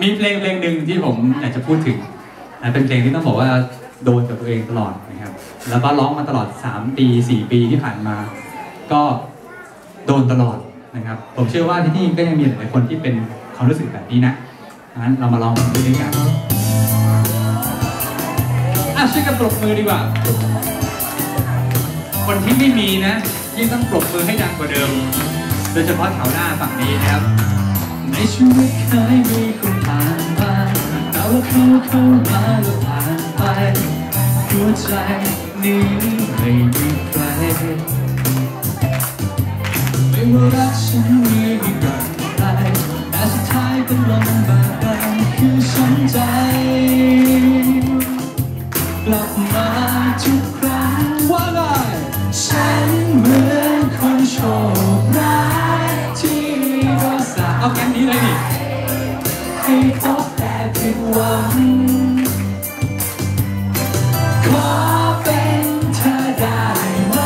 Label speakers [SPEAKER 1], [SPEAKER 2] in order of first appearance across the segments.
[SPEAKER 1] มีเพลงเพลงหนึ่งที่ผมอยากจะพูดถึงนะเป็นเพลงที่ต้องบอกว่าโดนกับตัวเองตลอดนะครับ แล้วก็ร้องมาตลอด 3 ปี 4 ปีที่ผ่านมา ก็โดนตลอดนะครับ ผมเชื่อว่าที่นี่ก็ยังมีหลายคนที่เป็นความรู้สึกแบบนี้นะงั้นเรามาลองดูด้วยกันอะช่วยกันปรบมือดีกว่า คนที่ไม่มีนะยิ่งต้องปรบมือให้ดังกว่าเดิม โดยเฉพาะแถวหน้าฝั่งนี้นะครับ ในชีวิตเคยมีคนผ่านมาแต่ว่าเขาเข้ามาแล้วผ่านไปหัวใจนี้ไม่มีใครไม่ว่ารักฉันมีกับใครแต่สุดท้ายเป็นลมบาดาคือฉัน นี้เลยนี่ให้พบแต่ผิดหวังขอเป็นเธอได้ไหม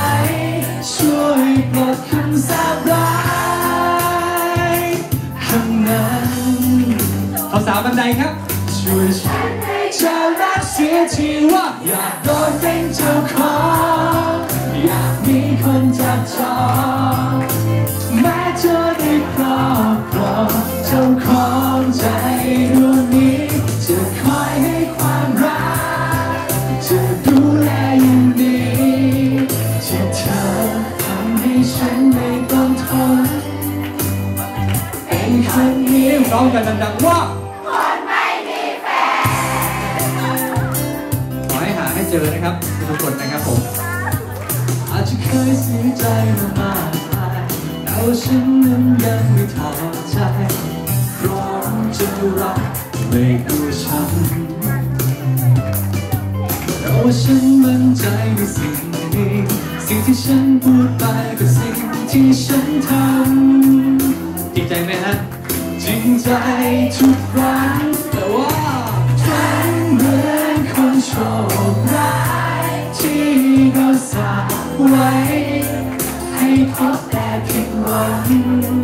[SPEAKER 1] ช่วยปลดคำสาปร้ายคำนั้นเอาสาวบันไดครับช่วยฉันให้เธอรักเสียทีว่า อยากโดนเป็นเจ้าของ อยากมีคนจับจองันนี้ร้องกันดังๆว่าคนไม่มีแฟนขอให้หาให้เจอนะครับทุกคนนะครับผมอาจจะเคยเสียใจมามากมายแต่ว่าฉันนั้นยังไม่ท้อใจพร้อมจะรักไม่กลัวช้ำแต่ว่าฉันมั่นใจในสิ่งนี้สิ่งที่ฉันพูดไปกับสิ่งที่ฉันทำจริงใจไหมฮะ ริงใจทุกครั้งแต่ว่าฉันเหมือนคนโชคร้ายที่เราสาไว้ ให้พบแต่ผิดหวัง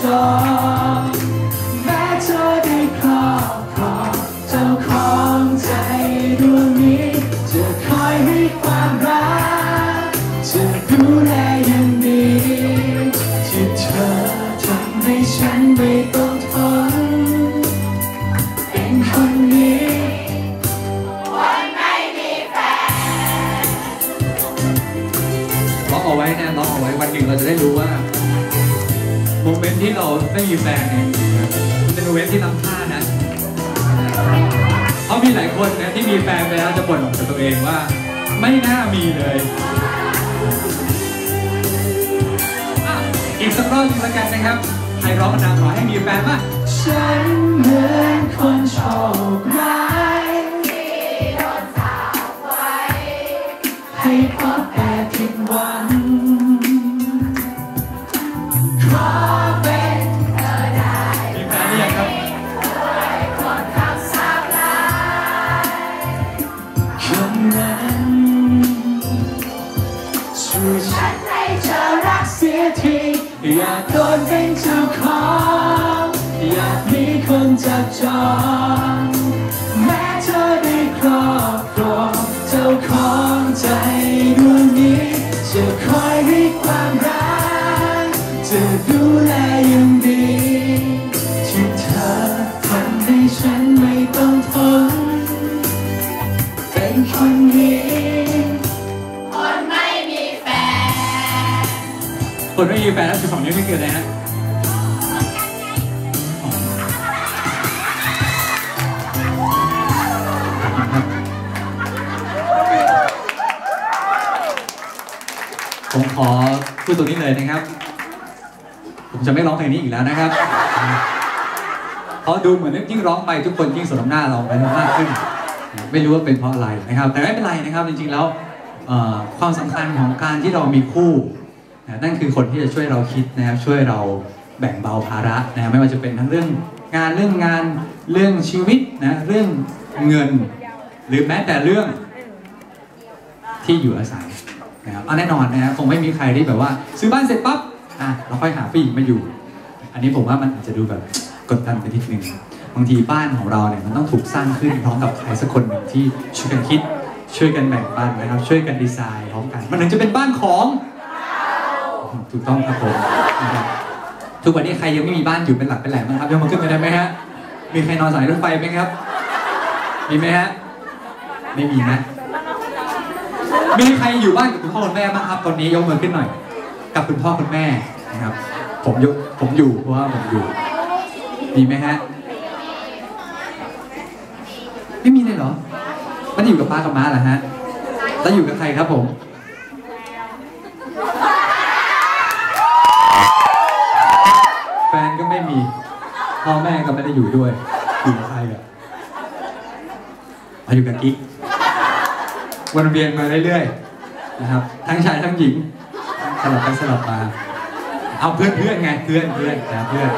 [SPEAKER 1] จองแม้เธอได้ครอบครองเจ้าของใจดวงนี้จะคอยให้ความรักจะดูแลอย่างดีที่เธอทำให้ฉันไม่ต้องทนเป็นคนนี้ล็อกเอาไว้นะล็อกเอาไว้วันหนึ่งเราจะได้รู้ว่า โมเมนต์ที่เราไม่มีแฟนเนี่ยมันเป็นโมเมนต์ที่ล้ำค่านะเพราะมีหลายคนนะที่มีแฟนไปแล้วจะบ่นกับตัวเองว่า ไม่น่ามีเลยอีกสักรอบหนึงแล้วกันนะครับใครร้องนำขอให้มีแฟนป่ะฉันเหมือนคนโชคร้ายที่โดนสาปไว้ให้พบแต่ผิดหวัง ฉันให้เธอรักเสียทีอยากโดนเป็นเจ้าของอยากมีคนจับจอง คนไม่
[SPEAKER 2] มีแฟน
[SPEAKER 1] แล้วสิบสองนิ้วนี่คืออะไรฮะผมขอพูดตรงนี้เลยนะครับ ผมจะไม่ร้องเพลงนี้อีกแล้วนะครับเพราะดูเหมือนยิ่งร้องไปทุกคนยิ่งสนหน้าเราไปมากขึ้น ไม่รู้ว่าเป็นเพราะอะไรนะครับ แต่ไม่เป็นไรนะครับจริงๆแล้วความสำคัญของการที่เรามีคู่ นะนั่นคือคนที่จะช่วยเราคิดนะครับช่วยเราแบ่งเบาภาระนะไม่ว่าจะเป็นทั้งเรื่องงานเรื่องงานเรื่องชีวิตนะเรื่องเงิน หรือแม้แต่เรื่องที่อยู่อาศัยนะครับแน่นอนนะครับคงไม่มีใครที่แบบว่า ซื้อบ้านเสร็จปั๊บอะเราค่อยหาผู้หญิงมาอยู่ อันนี้ผมว่ามันอาจจะดูแบบกดดันไปนิดนึงบางทีบ้านของเราเนี่ยมันต้องถูกสร้างขึ้นพร้อมกับใครสักคนหนึ่งที่ช่วยกันคิด ช่วยกันแบ่งปันนะครับช่วยกันดีไซน์พร้อมกัน มันถึงจะเป็นบ้านของ ถูกต้องครับผมนะครับทุกวันนี้ใครยังไม่มีบ้านอยู่เป็นหลักเป็นแหล่งบ้างครับยกมือขึ้นมาได้ไหมฮะมีใครนอนสายรถไฟไหมครับ มีไหมฮะไม่มีนะมีใครอยู่บ้านกับคุณพ่อคุณแม่บ้างครับตอนนี้ยกมือขึ้นหน่อย กับคุณพ่อคุณแม่นะครับ ผมยกผมอยู่เพราะว่าผมอยู่มีไหมฮะไม่มีเลยเหรอไมันอยู่กับป้ากับม้าเหรอฮะแล้วอยู่กับใครครับผม แฟนก็ ไม่มีพ่อแม่ก็ไม่ได้อยู่ด้วย อยู่กับใครอะมาอยู่กับกิ๊กวนเวียนมาเรื่อยๆนะครับ ทั้งชายทั้งหญิงสลับไปสลับมา เอาเพื่อนเพื่อนๆไงเพื่อนเพื่อนนะเพื่อน